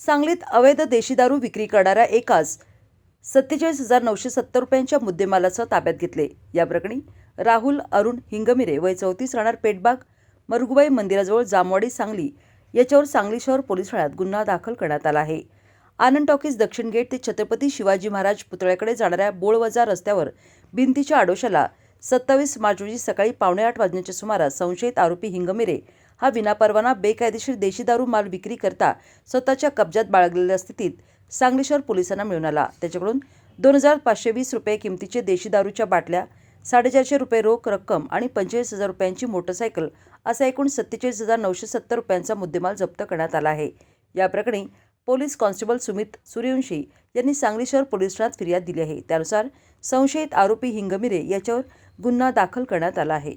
सांगलीत अवैध देशी दारू विक्री करणाऱ्या एकाच सत्तेचाळीस हजार नऊशे सत्तर रुपयांच्या मुद्देमालाचं ताब्यात घेतले. या प्रकरणी राहुल अरुण हिंगमिरे वय चौतीस राहणार पेटबाग मरगुबाई मंदिराजवळ जामवाडी सांगली याच्यावर सांगली शहर पोलीस ठाण्यात गुन्हा दाखल करण्यात आला आहे. आनंद टॉकीज दक्षिण गेट ते छत्रपती शिवाजी महाराज पुतळ्याकडे जाणाऱ्या बोळवजा रस्त्यावर भिंतीच्या आडोशाला सत्तावीस मार्च रोजी सकाळी पावणे आठ वाजण्याच्या सुमारास संशयित आरोपी हिंगमिरे हा विनापरवाना बेकायदेशीर देशी दारू माल विक्री करता स्वतःच्या कब्जात बाळगलेल्या स्थितीत सांगली शहर पोलिसांना मिळून आला. त्याच्याकडून दोन हजार पाचशे वीस रुपये किमतीचे देशी दारूच्या बाटल्या साडेचारशे रुपये रोख रक्कम आणि पंचेचाळीस हजार रुपयांची मोटरसायकल असा एकूण सत्तेचाळीस हजार नऊशे सत्तर रुपयांचा मुद्देमाल जप्त करण्यात आला आहे. या प्रकरणी पोलीस कॉन्स्टेबल सुमित सूर्यवंशी यांनी सांगली शहर पोलीस ठाण्यात फिर्याद दिली आहे. त्यानुसार संशयित आरोपी हिंगमिरे याच्यावर गुन्हा दाखल करण्यात आला आहे.